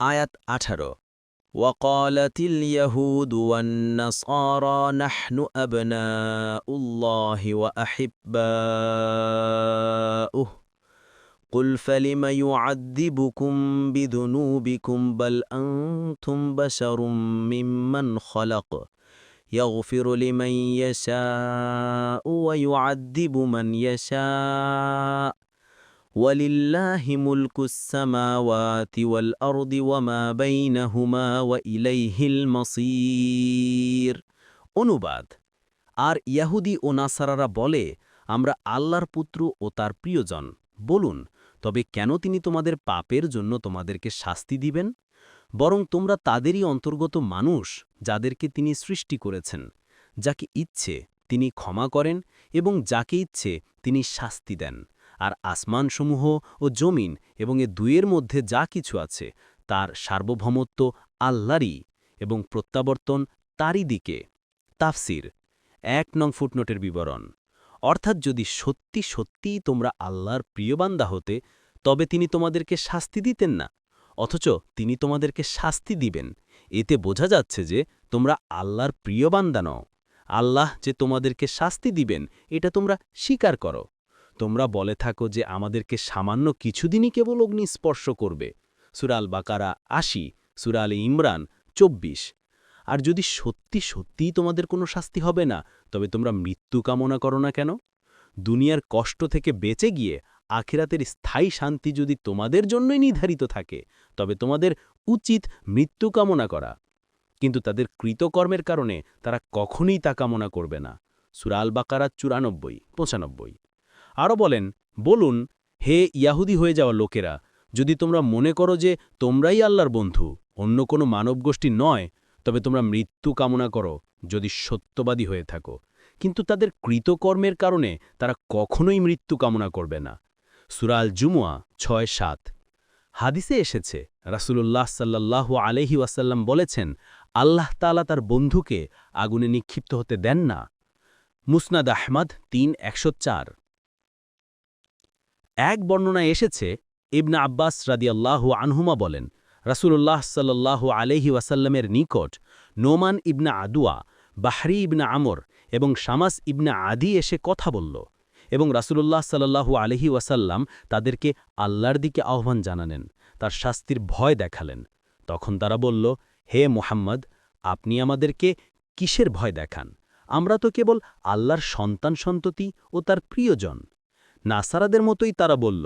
আয়াত আঠারো وقالت اليهود والنصارى نحن أبناء الله وأحباؤه قل فلم يعذبكم بذنوبكم بل أنتم بشر ممن خلق يغفر لمن يشاء ويعذب من يشاء ওয়ালিল্লাহি মুলকুস সামাওয়াতি ওয়াল আরদি ওয়া মা বাইনাহুমা অনুবাদ, আর ইয়াহুদি ও নাসারারা বলে, আমরা আল্লাহর পুত্র ও তার প্রিয়জন। বলুন, তবে কেন তিনি তোমাদের পাপের জন্য তোমাদেরকে শাস্তি দিবেন? বরং তোমরা তাদেরই অন্তর্গত মানুষ যাদেরকে তিনি সৃষ্টি করেছেন, যাকে ইচ্ছে তিনি ক্ষমা করেন এবং যাকে ইচ্ছে তিনি শাস্তি দেন। আর আসমানসমূহ ও জমিন এবং এ দুয়ের মধ্যে যা কিছু আছে, তার সার্বভৌমত্ব আল্লাহরই এবং প্রত্যাবর্তন তারই দিকে। তাফসির, এক নং ফুটনোটের বিবরণ। অর্থাৎ যদি সত্যি সত্যিই তোমরা আল্লাহর প্রিয়বান্দা হতে, তবে তিনি তোমাদেরকে শাস্তি দিতেন না, অথচ তিনি তোমাদেরকে শাস্তি দিবেন। এতে বোঝা যাচ্ছে যে তোমরা আল্লাহর প্রিয়বান্দা নও। আল্লাহ যে তোমাদেরকে শাস্তি দিবেন, এটা তোমরা স্বীকার করো। তোমরা বলে থাকো যে আমাদেরকে সামান্য কিছুদিনই কেবল অগ্নি স্পর্শ করবে। সুরাল বাকারা আশি সুরাল ইমরান চব্বিশ। আর যদি সত্যি সত্যিই তোমাদের কোনো শাস্তি হবে না, তবে তোমরা মৃত্যু কামনা করো না কেন? দুনিয়ার কষ্ট থেকে বেঁচে গিয়ে আখিরাতের স্থায়ী শান্তি যদি তোমাদের জন্যই নির্ধারিত থাকে, তবে তোমাদের উচিত মৃত্যু কামনা করা। কিন্তু তাদের কৃতকর্মের কারণে তারা কখনই তা কামনা করবে না। সুরাল বাকারা চুরানব্বই, পঁচানব্বই। আরও বলেন, বলুন, হে ইয়াহুদি হয়ে যাওয়া লোকেরা, যদি তোমরা মনে করো যে তোমরাই আল্লাহর বন্ধু, অন্য কোনো মানবগোষ্ঠী নয়, তবে তোমরা মৃত্যু কামনা করো, যদি সত্যবাদী হয়ে থাকো। কিন্তু তাদের কৃতকর্মের কারণে তারা কখনোই মৃত্যু কামনা করবে না। সুরাল জুমুয়া ছয়, সাত। হাদিসে এসেছে, রাসুলুল্লাহ সাল্লাহ আলহি ওয়াসাল্লাম বলেছেন, আল্লাহ তালা তার বন্ধুকে আগুনে নিক্ষিপ্ত হতে দেন না। মুসনাদ আহমদ, তিন, একশো চার। এক বর্ণনায় এসেছে, ইবনা আব্বাস রাদিয়াল্লাহু আনহুমা বলেন, রাসূলুল্লাহ সাল্লাল্লাহু আলহি ওয়াসাল্লামের নিকট নোমান ইবনা আদুয়া, বাহরি ইবনা আমর এবং শামাস ইবনা আদি এসে কথা বলল এবং রাসূলুল্লাহ সাল্লাহু আলহি ওয়াসাল্লাম তাদেরকে আল্লাহর দিকে আহ্বান জানালেন, তার শাস্তির ভয় দেখালেন। তখন তারা বলল, হে মোহাম্মদ, আপনি আমাদেরকে কিসের ভয় দেখান? আমরা তো কেবল আল্লাহর সন্তান সন্ততি ও তার প্রিয়জন। নাসারাদের মতোই তারা বলল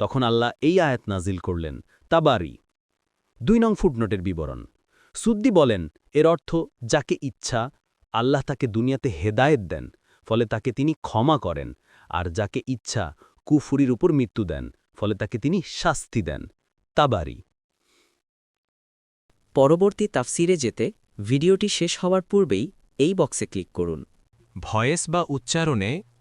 তখন আল্লাহ এই আয়াত নাজিল করলেন তাবারি। দুই নং ফুটনোটের বিবরণ। সুদ্দি বলেন এর অর্থ যাকে ইচ্ছা আল্লাহ তাকে দুনিয়াতে হেদায়েত দেন ফলে তাকে তিনি ক্ষমা করেন আর যাকে ইচ্ছা কুফুরির উপর মৃত্যু দেন ফলে তাকে তিনি শাস্তি দেন। তাবারি। পরবর্তী তাফসিরে যেতে ভিডিওটি শেষ হওয়ার পূর্বেই এই বক্সে ক্লিক করুন। ভয়েস বা উচ্চারণে